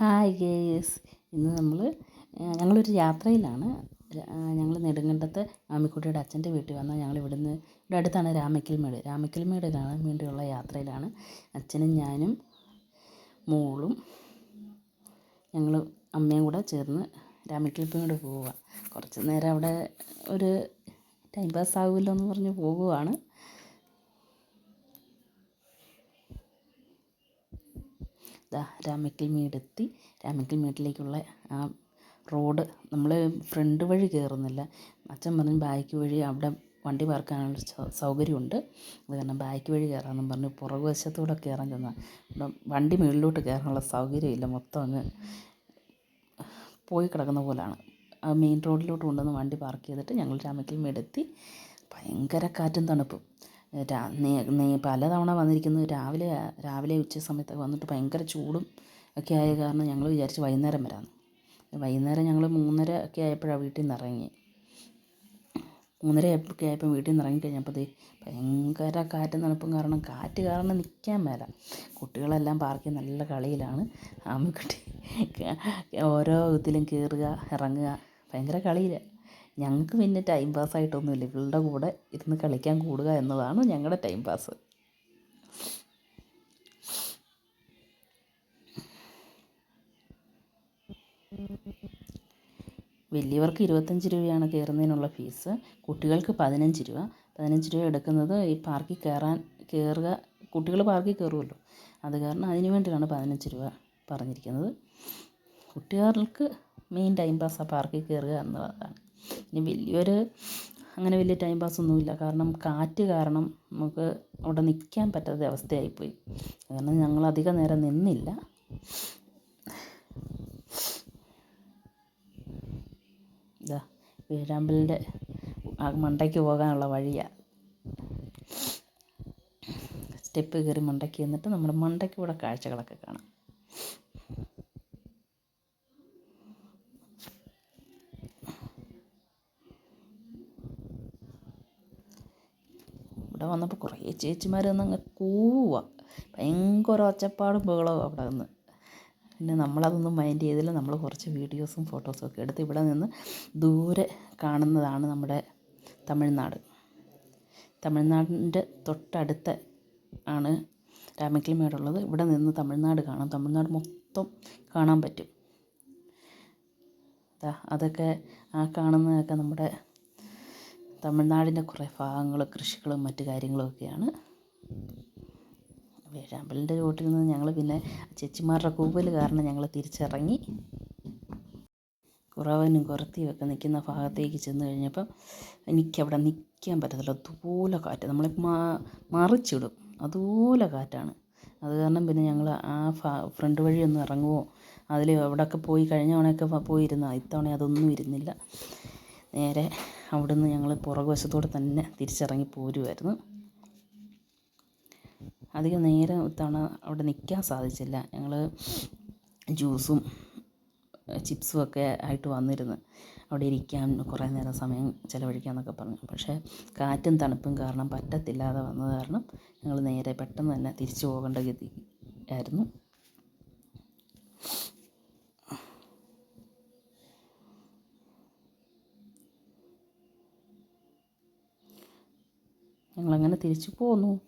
Hi guys. ഇന്ന് നമ്മൾ ഞങ്ങളൊരു യാത്രയിലാണ്. ഞങ്ങൾ നെടുങ്കണ്ടത്ത് ആമിക്കുട്ടിയുടെ അച്ഛന്റെ വീട്ടിൽ വന്നാൽ ഞങ്ങൾ ഇവിടുന്ന് ഇവിടെ അടുത്താണ് രാമക്കൽമേട് രാമക്കൽമേട് കാണാൻ വേണ്ടിയുള്ള യാത്രയിലാണ് അച്ഛനും ഞാനും മോളും ഞങ്ങൾ അമ്മയും കൂടെ ചേർന്ന് രാമക്കൽമേട് പോവുക. കുറച്ച് നേരം അവിടെ ഒരു ടൈം പാസ് ആകുമല്ലോ എന്ന് പറഞ്ഞ് പോകുവാണ് ദാ രാമക്കൽ മീട്ടിലേക്കുള്ള ആ റോഡ് നമ്മൾ ഫ്രണ്ട് വഴി കയറുന്നില്ല അച്ഛൻ പറഞ്ഞു ബാക്ക് വഴി അവിടെ വണ്ടി പാർക്കാനുള്ള സൗകര്യമുണ്ട്. അത് കാരണം ബാക്ക് വഴി കയറാമെന്നും പറഞ്ഞ് പുറകു വശത്തൂടെ കയറാൻ ചെന്നാൽ ഇവിടെ വണ്ടി മുകളിലോട്ട് കയറാനുള്ള സൗകര്യമില്ല. മൊത്തം അങ്ങ് പോയി കിടക്കുന്ന പോലാണ്. ആ മെയിൻ റോഡിലോട്ട് കൊണ്ടുവന്ന് വണ്ടി പാർക്ക് ചെയ്തിട്ട് ഞങ്ങൾ രാമക്കൽമേടെത്തി ഭയങ്കര കാറ്റും തണുപ്പും. പലതവണ വന്നിരിക്കുന്നത് രാവിലെ രാവിലെ ഉച്ച സമയത്തൊക്കെ വന്നിട്ട് ഭയങ്കര ചൂടും ഒക്കെ ആയ കാരണം ഞങ്ങൾ വിചാരിച്ചു വൈകുന്നേരം വരാമെന്ന് വൈകുന്നേരം ഞങ്ങൾ മൂന്നര ഒക്കെ ആയപ്പോഴാണ് വീട്ടിൽ നിന്ന് ഇറങ്ങി. മൂന്നര ഒക്കെ ആയപ്പോൾ വീട്ടിൽ നിന്ന് ഇറങ്ങി കഴിഞ്ഞപ്പോൾ ഭയങ്കര കാറ്റും തണുപ്പും കാരണം കാറ്റ് കാരണം നിൽക്കാൻ മേല. കുട്ടികളെല്ലാം പാർക്കിൽ നല്ല കളിയിലാണ്. ആമക്കുട്ടി ഓരോ ഇതിലും കയറുക ഇറങ്ങുക ഭയങ്കര കളിയിലാണ് ഞങ്ങൾക്ക് പിന്നെ ടൈം പാസ് ആയിട്ടൊന്നുമില്ല. ഇവളുടെ കൂടെ ഇരുന്ന് കളിക്കാൻ കൂടുക എന്നതാണ് ഞങ്ങളുടെ ടൈം പാസ് വലിയവർക്ക് ഇരുപത്തഞ്ച് രൂപയാണ് കയറുന്നതിനുള്ള ഫീസ് കുട്ടികൾക്ക് പതിനഞ്ച് രൂപ. പതിനഞ്ച് രൂപ എടുക്കുന്നത് ഈ പാർക്കിൽ കയറാൻ കയറുക കുട്ടികൾ പാർക്കിൽ കയറുമല്ലോ അത് കാരണം അതിന് വേണ്ടിയിട്ടാണ് പതിനഞ്ച് രൂപ പറഞ്ഞിരിക്കുന്നത്. കുട്ടികൾക്ക് മെയിൻ ടൈം പാസ് ആ പാർക്കിൽ കയറുക എന്നുള്ളതാണ് ഇനി വലിയൊരു അങ്ങനെ വലിയ ടൈം പാസ് ഒന്നുമില്ല. കാരണം കാറ്റ് കാരണം നമുക്ക് അവിടെ നിൽക്കാൻ പറ്റാത്ത അവസ്ഥയായിപ്പോയി. കാരണം ഞങ്ങൾ അധികം നേരം നിന്നില്ല. ഇതാ വേഴാമ്പലിന്റെ മണ്ടയ്ക്ക് പോകാനുള്ള വഴിയാണ് സ്റ്റെപ്പ് കയറി മണ്ടയ്ക്ക് എന്നിട്ട് നമ്മുടെ മണ്ടയ്ക്ക് ഇവിടെ കാഴ്ചകളൊക്കെ കാണാം. ഇവിടെ വന്നപ്പോൾ കുറേ ചേച്ചിമാർ വന്ന് അങ്ങ് കൂവുക ഭയങ്കര ഒച്ചപ്പാടും ബഹളവും അവിടെ നിന്ന്. പിന്നെ നമ്മളതൊന്നും മൈൻഡ് ചെയ്തില്ല. നമ്മൾ കുറച്ച് വീഡിയോസും ഫോട്ടോസും ഒക്കെ എടുത്ത് ഇവിടെ നിന്ന് ദൂരെ കാണുന്നതാണ് നമ്മുടെ തമിഴ്നാട്. തമിഴ്നാടിന്റെ തൊട്ടടുത്ത ആണ് രാമക്കിളിമേടുള്ളത് ഇവിടെ നിന്ന് തമിഴ്നാട് കാണാം. തമിഴ്നാട് മൊത്തം കാണാൻ പറ്റും. അതൊക്കെ ആ കാണുന്നതൊക്കെ നമ്മുടെ തമിഴ്നാടിന്റെ കുറേ ഭാഗങ്ങൾ കൃഷികളും മറ്റു കാര്യങ്ങളും ഒക്കെയാണ് വേഴാമ്പലിന്റെ റോട്ടിൽ നിന്ന് ഞങ്ങൾ പിന്നെ ചേച്ചിമാരുടെ കൂവൽ കാരണം ഞങ്ങൾ തിരിച്ചിറങ്ങി. കുറവനും കുറത്തിയും ഒക്കെ നിൽക്കുന്ന ഭാഗത്തേക്ക് ചെന്ന് കഴിഞ്ഞപ്പം എനിക്കവിടെ നിൽക്കാൻ പറ്റത്തില്ല. അതുപോലെ കാറ്റ്. നമ്മളെ മറിച്ചിടും. അതുപോലെ കാറ്റാണ്. അത് കാരണം പിന്നെ ഞങ്ങൾ ആ ഫ്രണ്ട് വഴി ഒന്ന് ഇറങ്ങുമോ അതിൽ അവിടെയൊക്കെ പോയി കഴിഞ്ഞ തവണയൊക്കെ പോയിരുന്ന ഇത്തവണ അതൊന്നും ഇരുന്നില്ല. നേരെ അവിടുന്ന് ഞങ്ങൾ പുറകുവശത്തൂടെ തന്നെ തിരിച്ചിറങ്ങി പോരുമായിരുന്നു അധികം നേരം തവണ അവിടെ നിൽക്കാൻ സാധിച്ചില്ല. ഞങ്ങൾ ജ്യൂസും ചിപ്സും ഒക്കെ ആയിട്ട് വന്നിരുന്നു. അവിടെ ഇരിക്കാൻ കുറേ നേരം സമയം ചിലവഴിക്കാമെന്നൊക്കെ പറഞ്ഞു. പക്ഷേ കാറ്റും തണുപ്പും കാരണം പറ്റത്തില്ലാതെ വന്നത് കാരണം ഞങ്ങൾ നേരെ പെട്ടെന്ന് തന്നെ തിരിച്ചു പോകേണ്ട ഗതി ആയിരുന്നു ഞങ്ങളങ്ങനെ തിരിച്ചു പോന്നു.